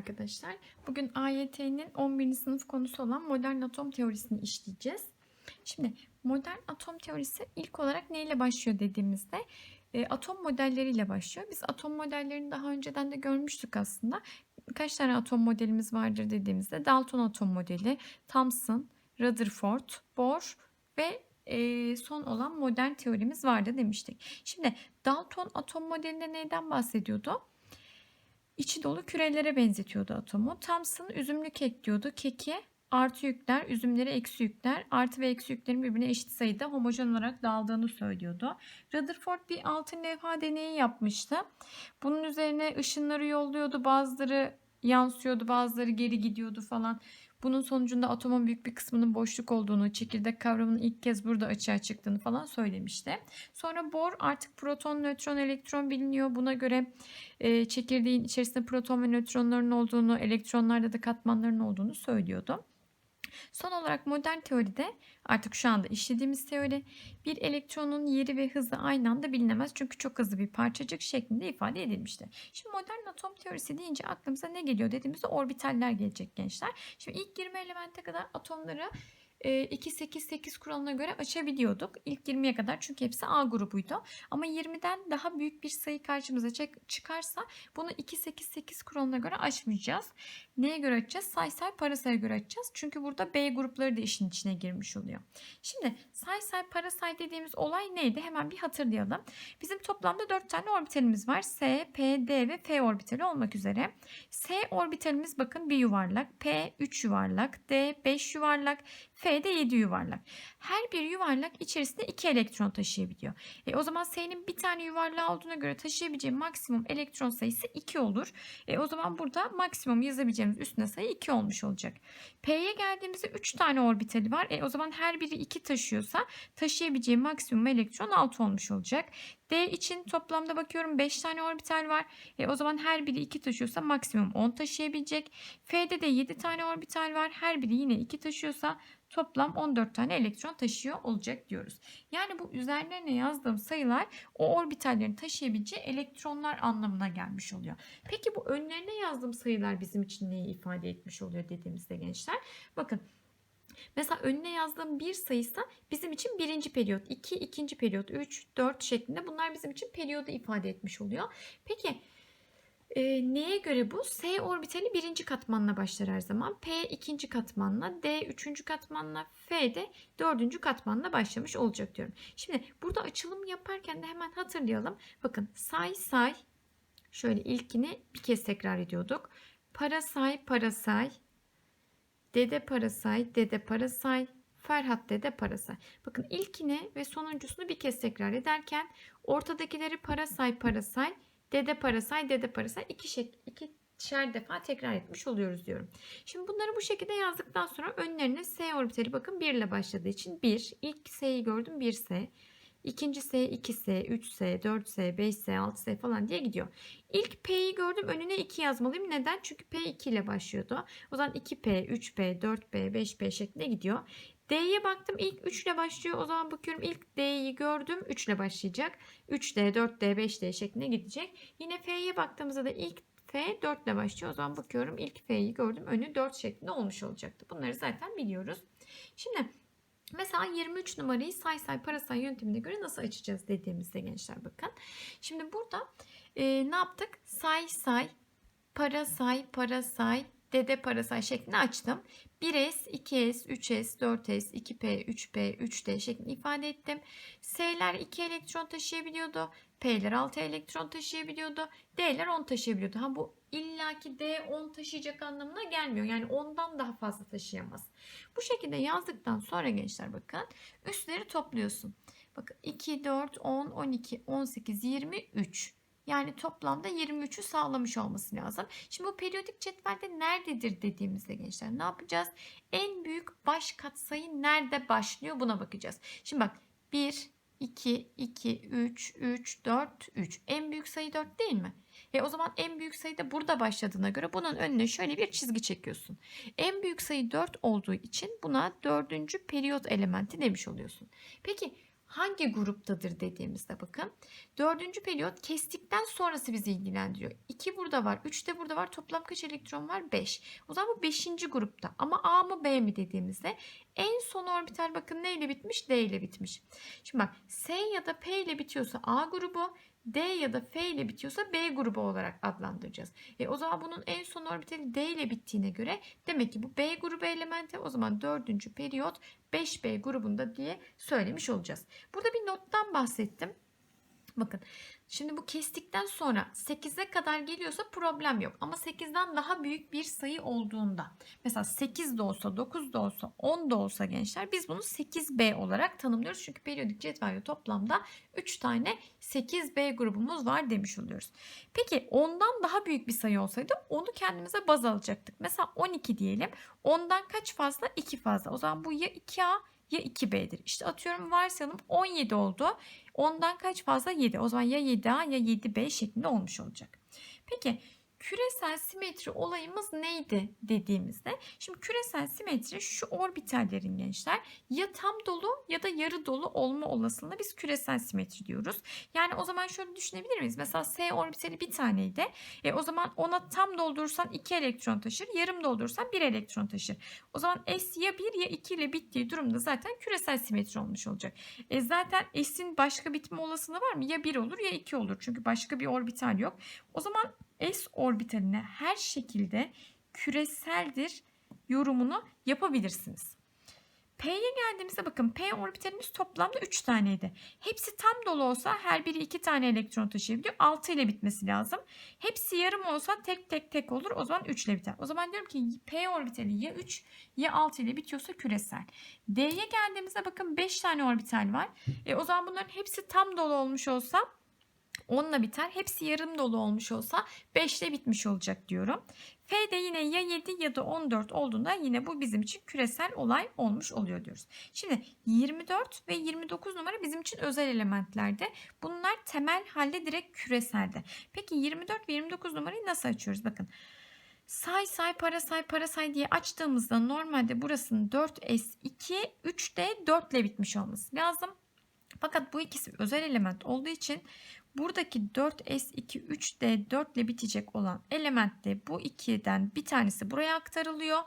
arkadaşlar. Bugün AYT'nin 11. sınıf konusu olan modern atom teorisini işleyeceğiz. Şimdi modern atom teorisi ilk olarak neyle başlıyor dediğimizde e, atom modelleriyle başlıyor. Biz atom modellerini daha önceden de görmüştük aslında. Kaç tane atom modelimiz vardır dediğimizde Dalton atom modeli, Thomson, Rutherford, Bohr ve e, son olan modern teorimiz vardı demiştik. Şimdi Dalton atom modelinde neyden bahsediyordu? İçi dolu kürelere benzetiyordu atomu. Thomson üzümlü kek diyordu. Keki artı yükler, üzümleri eksi yükler, artı ve eksi yüklerin birbirine eşit sayıda homojen olarak dağıldığını söylüyordu. Rutherford bir altın levha deneyi yapmıştı. Bunun üzerine ışınları yolluyordu. Bazıları yansıyordu, bazıları geri gidiyordu falan. Bunun sonucunda atomun büyük bir kısmının boşluk olduğunu, çekirdek kavramının ilk kez burada açığa çıktığını falan söylemişti. Sonra Bohr artık proton, nötron, elektron biliniyor. Buna göre e, çekirdeğin içerisinde proton ve nötronların olduğunu, elektronlarda da katmanların olduğunu söylüyordu. Son olarak modern teoride artık şu anda işlediğimiz teori bir elektronun yeri ve hızı aynı anda bilinemez. Çünkü çok hızlı bir parçacık şeklinde ifade edilmişti. Şimdi modern atom teorisi deyince aklımıza ne geliyor dediğimizde orbitaller gelecek gençler. Şimdi ilk 20 elemente kadar atomları 2-8-8 kuralına göre açabiliyorduk. İlk 20'ye kadar çünkü hepsi A grubuydu. Ama 20'den daha büyük bir sayı karşımıza çıkarsa bunu 2-8-8 kuralına göre açmayacağız. Neye göre açacağız? Say say parasaya göre açacağız. Çünkü burada B grupları da işin içine girmiş oluyor. Şimdi say say parasay dediğimiz olay neydi? Hemen bir hatırlayalım. Bizim toplamda 4 tane orbitalimiz var. S, P, D ve F orbitali olmak üzere. S orbitalimiz bakın bir yuvarlak. P 3 yuvarlak. D 5 yuvarlak. F de 7 yuvarlak. Her bir yuvarlak içerisinde 2 elektron taşıyabiliyor. E, o zaman S'nin bir tane yuvarlağı olduğuna göre taşıyabileceği maksimum elektron sayısı 2 olur. E, o zaman burada maksimum yazabileceğimiz üstüne sayı 2 olmuş olacak. P'ye geldiğimizde 3 tane orbitali var. E, o zaman her biri 2 taşıyorsa taşıyabileceği maksimum elektron 6 olmuş olacak. D için toplamda bakıyorum 5 tane orbital var. E, o zaman her biri 2 taşıyorsa maksimum 10 taşıyabilecek. F'de de 7 tane orbital var. Her biri yine 2 taşıyorsa toplam 14 tane elektron taşıyor olacak diyoruz. Yani bu üzerlerine yazdığım sayılar o orbitallerin taşıyabileceği elektronlar anlamına gelmiş oluyor. Peki bu önlerine yazdığım sayılar bizim için neyi ifade etmiş oluyor dediğimizde gençler? Bakın Mesela önüne yazdığım bir sayısı bizim için birinci periyot, iki ikinci periyot, üç, dört şeklinde bunlar bizim için periyodu ifade etmiş oluyor. Peki e, neye göre bu? S orbitali birinci katmanla başlar her zaman. P ikinci katmanla, D üçüncü katmanla, F de dördüncü katmanla başlamış olacak diyorum. Şimdi burada açılım yaparken de hemen hatırlayalım. Bakın say say şöyle ilkini bir kez tekrar ediyorduk. Para say para say. Dede parasay, dede parasay, Ferhat dede parasay. Bakın ilkini ve sonuncusunu bir kez tekrar ederken ortadakileri parasay parasay, dede parasay, dede parasay iki şek iki ikişer defa tekrar etmiş oluyoruz diyorum. Şimdi bunları bu şekilde yazdıktan sonra önlerine S orbitali bakın 1 ile başladığı için 1. İlk S'yi gördüm 1S. İkinci S, 2S, 3S, 4S, 5S, 6S falan diye gidiyor. İlk P'yi gördüm önüne 2 yazmalıyım. Neden? Çünkü P 2 ile başlıyordu. O zaman 2P, 3P, 4P, 5P şeklinde gidiyor. D'ye baktım ilk 3 ile başlıyor. O zaman bakıyorum ilk D'yi gördüm 3 ile başlayacak. 3D, 4D, 5D şeklinde gidecek. Yine F'ye baktığımızda da ilk F 4 ile başlıyor. O zaman bakıyorum ilk F'yi gördüm önü 4 şeklinde olmuş olacaktı. Bunları zaten biliyoruz. Şimdi Mesela 23 numarayı say say parasay yöntemine göre nasıl açacağız dediğimizde gençler bakın. Şimdi burada e, ne yaptık? Say say, para say, para say, dede para say şeklinde açtım. 1S, 2S, 3S, 4S, 2P, 3P, 3D şeklinde ifade ettim. S'ler 2 elektron taşıyabiliyordu. P'ler 6 elektron taşıyabiliyordu. D'ler 10 taşıyabiliyordu. Ha bu illaki D 10 taşıyacak anlamına gelmiyor. Yani ondan daha fazla taşıyamaz. Bu şekilde yazdıktan sonra gençler bakın üstleri topluyorsun. Bakın 2, 4, 10, 12, 18, 23. Yani toplamda 23'ü sağlamış olması lazım. Şimdi bu periyodik cetvelde nerededir dediğimizde gençler ne yapacağız? En büyük baş katsayı nerede başlıyor buna bakacağız. Şimdi bak 1, 2, 2, 3, 3, 4, 3. En büyük sayı 4 değil mi? E o zaman en büyük sayı da burada başladığına göre bunun önüne şöyle bir çizgi çekiyorsun. En büyük sayı 4 olduğu için buna dördüncü periyot elementi demiş oluyorsun. Peki hangi gruptadır dediğimizde bakın. Dördüncü periyot kestikten sonrası bizi ilgilendiriyor. 2 burada var, 3 de burada var. Toplam kaç elektron var? 5. O zaman bu 5. grupta. Ama A mı B mi dediğimizde en son orbital bakın neyle bitmiş? D ile bitmiş. Şimdi bak S ya da P ile bitiyorsa A grubu, D ya da F ile bitiyorsa B grubu olarak adlandıracağız. E, o zaman bunun en son orbitali D ile bittiğine göre demek ki bu B grubu elementi o zaman dördüncü periyot 5B grubunda diye söylemiş olacağız. Burada bir nottan bahsettim. Bakın şimdi bu kestikten sonra 8'e kadar geliyorsa problem yok. Ama 8'den daha büyük bir sayı olduğunda mesela 8 de olsa 9 da olsa 10 da olsa gençler biz bunu 8B olarak tanımlıyoruz. Çünkü periyodik cetvelde toplamda 3 tane 8B grubumuz var demiş oluyoruz. Peki 10'dan daha büyük bir sayı olsaydı onu kendimize baz alacaktık. Mesela 12 diyelim. 10'dan kaç fazla? 2 fazla. O zaman bu ya 2A ya 2B'dir. İşte atıyorum varsayalım 17 oldu. Ondan kaç fazla? 7. O zaman ya 7A ya 7B şeklinde olmuş olacak. Peki küresel simetri olayımız neydi dediğimizde şimdi küresel simetri şu orbitallerin gençler ya tam dolu ya da yarı dolu olma olasılığına biz küresel simetri diyoruz. Yani o zaman şöyle düşünebilir miyiz? Mesela S orbitali bir taneydi. E, o zaman ona tam doldurursan 2 elektron taşır. Yarım doldurursan 1 elektron taşır. O zaman S ya 1 ya 2 ile bittiği durumda zaten küresel simetri olmuş olacak. E, zaten S'in başka bitme olasılığı var mı? Ya 1 olur ya 2 olur. Çünkü başka bir orbital yok. O zaman S orbitaline her şekilde küreseldir yorumunu yapabilirsiniz. P'ye geldiğimizde bakın P orbitalimiz toplamda 3 taneydi. Hepsi tam dolu olsa her biri 2 tane elektron taşıyabiliyor. 6 ile bitmesi lazım. Hepsi yarım olsa tek tek tek olur. O zaman 3 ile biter. O zaman diyorum ki P orbitali ya 3 ya 6 ile bitiyorsa küresel. D'ye geldiğimizde bakın 5 tane orbital var. E, o zaman bunların hepsi tam dolu olmuş olsa 10'la biter. Hepsi yarım dolu olmuş olsa 5 ile bitmiş olacak diyorum. F'de yine ya 7 ya da 14 olduğunda yine bu bizim için küresel olay olmuş oluyor diyoruz. Şimdi 24 ve 29 numara bizim için özel elementlerde. Bunlar temel halde direkt küreselde. Peki 24 ve 29 numarayı nasıl açıyoruz? Bakın. Say say para say para say diye açtığımızda normalde burasının 4S2 3D 4 ile bitmiş olması lazım. Fakat bu ikisi özel element olduğu için buradaki 4S2 3D 4 ile bitecek olan elementte bu ikiden bir tanesi buraya aktarılıyor.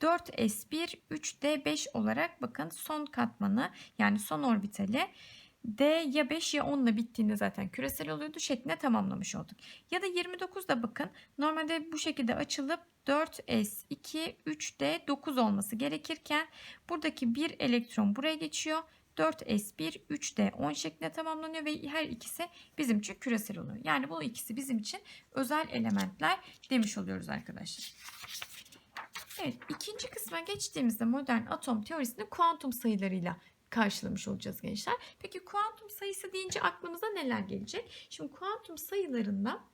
4S1 3D5 olarak bakın son katmanı yani son orbitali D ya 5 ya 10 ile bittiğinde zaten küresel oluyordu şeklinde tamamlamış olduk. Ya da 29'da bakın normalde bu şekilde açılıp 4S2 3D 9 olması gerekirken buradaki bir elektron buraya geçiyor. 4S1 3D 10 şeklinde tamamlanıyor ve her ikisi bizim için küresel oluyor. Yani bu ikisi bizim için özel elementler demiş oluyoruz arkadaşlar. Evet ikinci kısma geçtiğimizde modern atom teorisini kuantum sayılarıyla karşılamış olacağız gençler. Peki kuantum sayısı deyince aklımıza neler gelecek? Şimdi kuantum sayılarında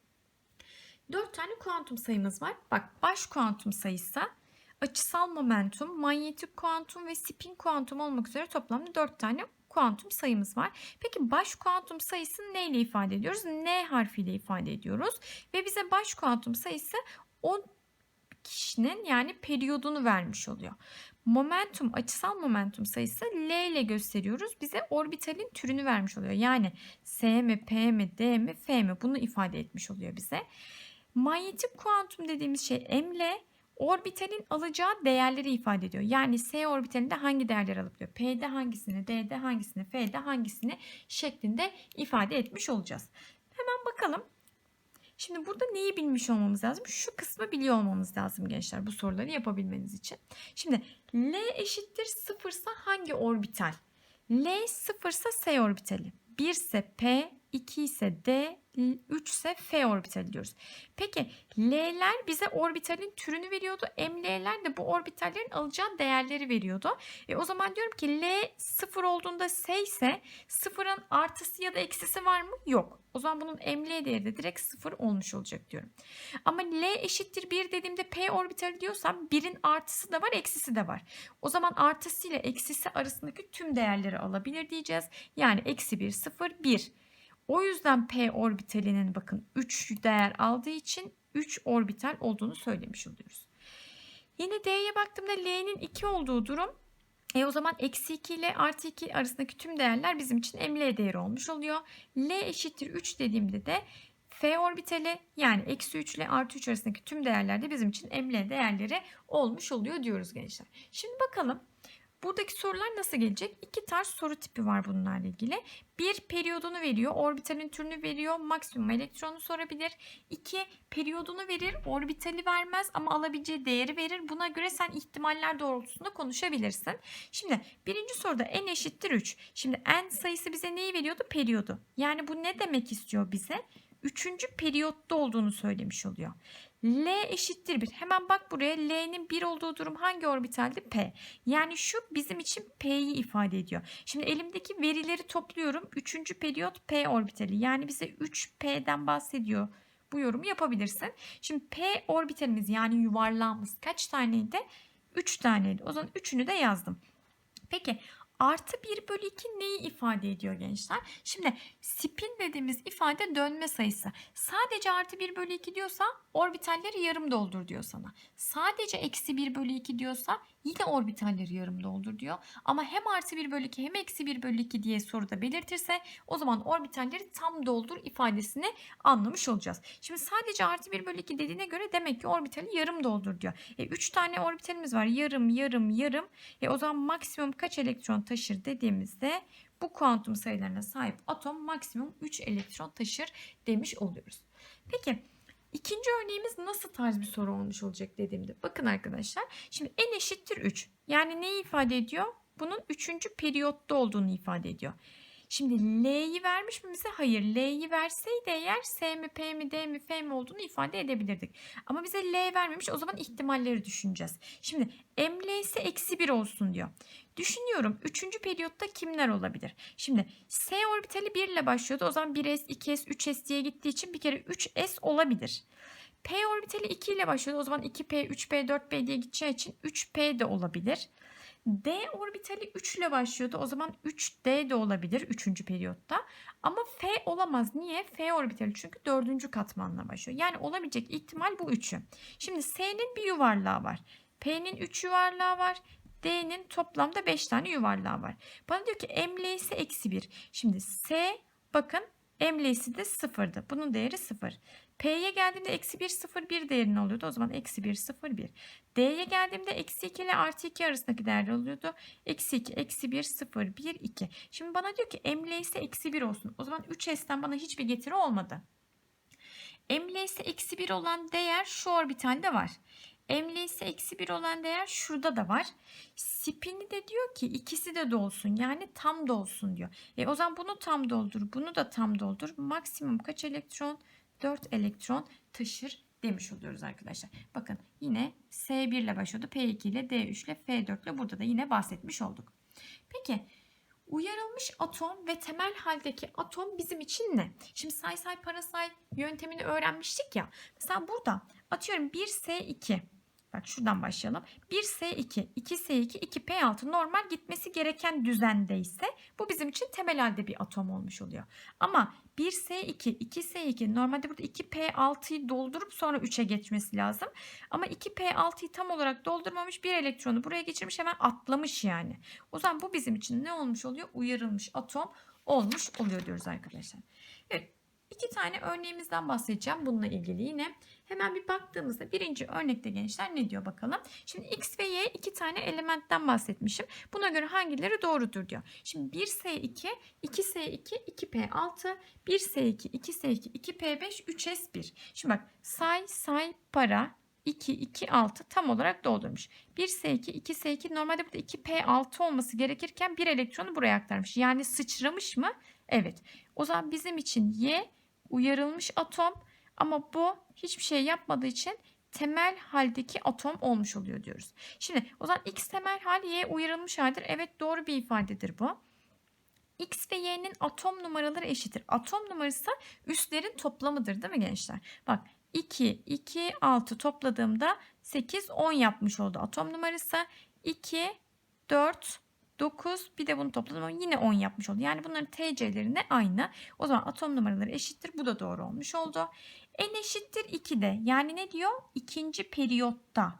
4 tane kuantum sayımız var. Bak baş kuantum sayısı açısal momentum, manyetik kuantum ve spin kuantum olmak üzere toplamda 4 tane kuantum sayımız var. Peki baş kuantum sayısını neyle ifade ediyoruz? N harfiyle ifade ediyoruz. Ve bize baş kuantum sayısı o kişinin yani periyodunu vermiş oluyor. Momentum, açısal momentum sayısı L ile gösteriyoruz. Bize orbitalin türünü vermiş oluyor. Yani S mi, P mi, D mi, F mi bunu ifade etmiş oluyor bize. Manyetik kuantum dediğimiz şey ML orbitalin alacağı değerleri ifade ediyor. Yani S orbitalinde hangi değerler alabiliyor? P'de hangisini, D'de hangisini, F'de hangisini şeklinde ifade etmiş olacağız. Hemen bakalım. Şimdi burada neyi bilmiş olmamız lazım? Şu kısmı biliyor olmamız lazım gençler bu soruları yapabilmeniz için. Şimdi L eşittir 0 ise hangi orbital? L 0 ise S orbitali. 1 ise P, 2 ise D, 3 ise F orbitali diyoruz. Peki L'ler bize orbitalin türünü veriyordu. ML'ler de bu orbitallerin alacağı değerleri veriyordu. E, o zaman diyorum ki L 0 olduğunda S ise 0'ın artısı ya da eksisi var mı? Yok. O zaman bunun ML değeri de direkt 0 olmuş olacak diyorum. Ama L eşittir 1 dediğimde P orbitali diyorsam 1'in artısı da var eksisi de var. O zaman artısı ile eksisi arasındaki tüm değerleri alabilir diyeceğiz. Yani eksi 1 0 1. O yüzden P orbitalinin bakın 3 değer aldığı için 3 orbital olduğunu söylemiş oluyoruz. Yine D'ye baktığımda L'nin 2 olduğu durum E o zaman eksi 2 ile artı 2 arasındaki tüm değerler bizim için emle değeri olmuş oluyor. L eşittir 3 dediğimde de F orbitali yani eksi 3 ile artı 3 arasındaki tüm değerler de bizim için emle değerleri olmuş oluyor diyoruz gençler. Şimdi bakalım buradaki sorular nasıl gelecek? İki tarz soru tipi var bunlarla ilgili. Bir periyodunu veriyor, orbitalin türünü veriyor, maksimum elektronu sorabilir. İki periyodunu verir, orbitali vermez ama alabileceği değeri verir. Buna göre sen ihtimaller doğrultusunda konuşabilirsin. Şimdi birinci soruda n eşittir 3. Şimdi n sayısı bize neyi veriyordu? Periyodu. Yani bu ne demek istiyor bize? Üçüncü periyotta olduğunu söylemiş oluyor. L eşittir 1. Hemen bak buraya L'nin 1 olduğu durum hangi orbitaldi? P. Yani şu bizim için P'yi ifade ediyor. Şimdi elimdeki verileri topluyorum. Üçüncü periyot P orbitali. Yani bize 3P'den bahsediyor. Bu yorumu yapabilirsin. Şimdi P orbitalimiz yani yuvarlağımız kaç taneydi? 3 taneydi. O zaman 3'ünü de yazdım. Peki artı 1 bölü 2 neyi ifade ediyor gençler? Şimdi spin dediğimiz ifade dönme sayısı. Sadece artı 1 bölü 2 diyorsa orbitalleri yarım doldur diyor sana. Sadece eksi 1 bölü 2 diyorsa yine orbitalleri yarım doldur diyor. Ama hem artı 1 bölü 2 hem eksi 1 bölü 2 diye soruda belirtirse o zaman orbitalleri tam doldur ifadesini anlamış olacağız. Şimdi sadece artı 1 bölü 2 dediğine göre demek ki orbitali yarım doldur diyor. E, 3 tane orbitalimiz var. Yarım, yarım, yarım. E, o zaman maksimum kaç elektron taşır dediğimizde bu kuantum sayılarına sahip atom maksimum 3 elektron taşır demiş oluyoruz. Peki ikinci örneğimiz nasıl tarz bir soru olmuş olacak dediğimde bakın arkadaşlar. Şimdi n eşittir 3. Yani neyi ifade ediyor? Bunun 3. periyotta olduğunu ifade ediyor. Şimdi L'yi vermiş mi bize? Hayır. L'yi verseydi eğer S mi, P mi, D mi, F mi olduğunu ifade edebilirdik. Ama bize L vermemiş. O zaman ihtimalleri düşüneceğiz. Şimdi M ise eksi 1 olsun diyor. Düşünüyorum 3. periyotta kimler olabilir? Şimdi S orbitali 1 ile başlıyordu. O zaman 1S, 2S, 3S diye gittiği için bir kere 3S olabilir. P orbitali 2 ile başlıyordu. O zaman 2P, 3P, 4P diye gideceği için 3P de olabilir. D orbitali 3 ile başlıyordu. O zaman 3D de olabilir 3. periyotta. Ama F olamaz. Niye? F orbitali çünkü 4. katmanla başlıyor. Yani olabilecek ihtimal bu 3'ü. Şimdi S'nin bir yuvarlağı var. P'nin 3 yuvarlağı var. D'nin toplamda 5 tane yuvarlağı var. Bana diyor ki M'l'si eksi 1. Şimdi S bakın M'l'si de 0'dı. Bunun değeri 0. P'ye geldiğimde eksi 1 0 1 değerini alıyordu. O zaman eksi 1 0 1. D'ye geldiğimde eksi 2 ile artı 2 arasındaki değer alıyordu. Eksi 2 eksi 1 0 1 2. Şimdi bana diyor ki ML ise eksi 1 olsun. O zaman 3S'ten bana hiçbir getiri olmadı. ML ise eksi 1 olan değer şu orbitalde var. ML ise eksi 1 olan değer şurada da var. Spin'i de diyor ki ikisi de dolsun. Yani tam dolsun diyor. E o zaman bunu tam doldur. Bunu da tam doldur. Maksimum kaç elektron? 4 elektron taşır demiş oluyoruz arkadaşlar. Bakın yine S1 ile başladı. P2 ile D3 ile F4 ile burada da yine bahsetmiş olduk. Peki uyarılmış atom ve temel haldeki atom bizim için ne? Şimdi say say parasay yöntemini öğrenmiştik ya. Mesela burada atıyorum 1S2 Bak şuradan başlayalım. 1S2, 2S2, 2P6 normal gitmesi gereken düzendeyse bu bizim için temel halde bir atom olmuş oluyor. Ama 1S2, 2S2 normalde burada 2P6'yı doldurup sonra 3'e geçmesi lazım. Ama 2P6'yı tam olarak doldurmamış bir elektronu buraya geçirmiş hemen atlamış yani. O zaman bu bizim için ne olmuş oluyor? Uyarılmış atom olmuş oluyor diyoruz arkadaşlar. Evet. İki tane örneğimizden bahsedeceğim bununla ilgili yine. Hemen bir baktığımızda birinci örnekte gençler ne diyor bakalım. Şimdi x ve y iki tane elementten bahsetmişim. Buna göre hangileri doğrudur diyor. Şimdi 1S2, 2S2, 2P6, 1S2, 2S2, 2P5, 3S1. Şimdi bak say say para 2, 2, 6 tam olarak doldurmuş. 1S2, 2S2 normalde burada 2P6 olması gerekirken bir elektronu buraya aktarmış. Yani sıçramış mı? Evet. O zaman bizim için Y uyarılmış atom ama bu hiçbir şey yapmadığı için temel haldeki atom olmuş oluyor diyoruz. Şimdi o zaman X temel hal Y uyarılmış haldir. Evet doğru bir ifadedir bu. X ve Y'nin atom numaraları eşittir. Atom numarası üstlerin toplamıdır değil mi gençler? Bak 2, 2, 6 topladığımda 8, 10 yapmış oldu atom numarası. 2, 4, 9 bir de bunu topladım yine 10 yapmış oldu. Yani bunların TC'leri de aynı. O zaman atom numaraları eşittir. Bu da doğru olmuş oldu. N eşittir 2'de yani ne diyor? İkinci periyotta.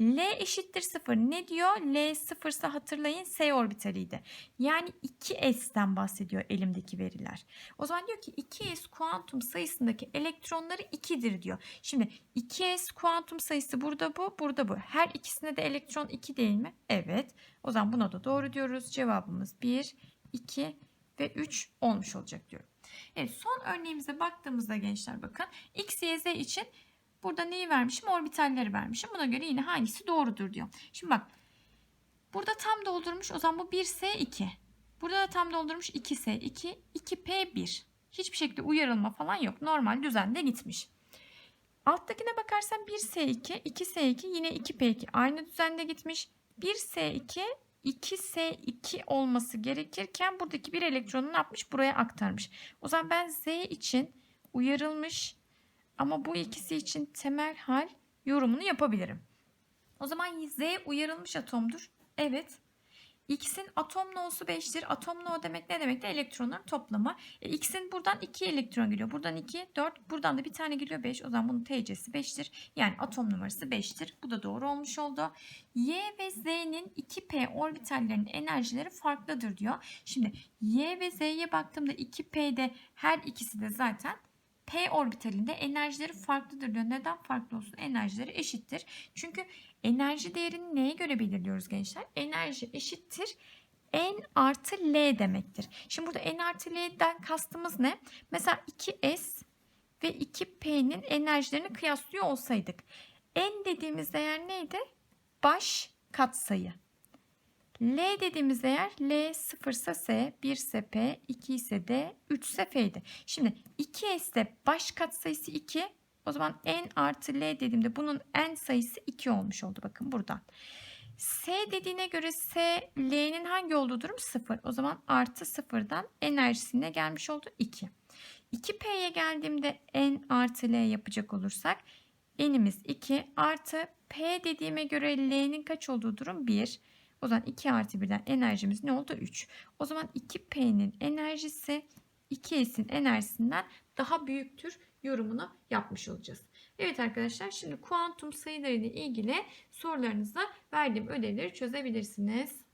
L eşittir 0. Ne diyor? L 0 ise hatırlayın S orbitaliydi. Yani 2S'ten bahsediyor elimdeki veriler. O zaman diyor ki 2S kuantum sayısındaki elektronları 2'dir diyor. Şimdi 2S kuantum sayısı burada bu, burada bu. Her ikisinde de elektron 2 değil mi? Evet. O zaman buna da doğru diyoruz. Cevabımız 1, 2 ve 3 olmuş olacak diyorum. Evet son örneğimize baktığımızda gençler bakın. X, Y, Z için burada neyi vermişim? Orbitalleri vermişim. Buna göre yine hangisi doğrudur diyor. Şimdi bak burada tam doldurmuş. O zaman bu 1S2. Burada da tam doldurmuş 2S2, 2P1. Hiçbir şekilde uyarılma falan yok. Normal düzende gitmiş. Alttakine bakarsan 1S2, 2S2 yine 2P2 aynı düzende gitmiş. 1S2, 2S2 olması gerekirken buradaki bir elektronu ne yapmış? Buraya aktarmış. O zaman ben Z için uyarılmış ama bu ikisi için temel hal yorumunu yapabilirim. O zaman Z uyarılmış atomdur. Evet. X'in atom no'su 5'tir. Atom no demek ne demek de elektronların toplamı. E, X'in buradan 2 elektron geliyor. Buradan 2, 4. Buradan da bir tane geliyor 5. O zaman bunun TC'si 5'tir. Yani atom numarası 5'tir. Bu da doğru olmuş oldu. Y ve Z'nin 2P orbitallerinin enerjileri farklıdır diyor. Şimdi Y ve Z'ye baktığımda 2P'de her ikisi de zaten P orbitalinde enerjileri farklıdır diyor. Neden farklı olsun? Enerjileri eşittir. Çünkü enerji değerini neye göre belirliyoruz gençler? Enerji eşittir N artı L demektir. Şimdi burada N artı L'den kastımız ne? Mesela 2S ve 2P'nin enerjilerini kıyaslıyor olsaydık. N dediğimiz değer neydi? Baş katsayı. L dediğimiz değer L 0 ise S, 1 ise P, 2 ise D, 3 ise F'ydi. Şimdi 2S'de baş katsayısı 2. O zaman N artı L dediğimde bunun N sayısı 2 olmuş oldu. Bakın buradan. S dediğine göre S, L'nin hangi olduğu durum 0. O zaman artı 0'dan enerjisine gelmiş oldu 2. 2P'ye geldiğimde N artı L yapacak olursak N'imiz 2 artı P dediğime göre L'nin kaç olduğu durum 1. O zaman 2 artı 1'den enerjimiz ne oldu? 3. O zaman 2P'nin enerjisi 2S'in enerjisinden daha büyüktür yorumunu yapmış olacağız. Evet arkadaşlar şimdi kuantum sayıları ile ilgili sorularınızda verdiğim ödevleri çözebilirsiniz.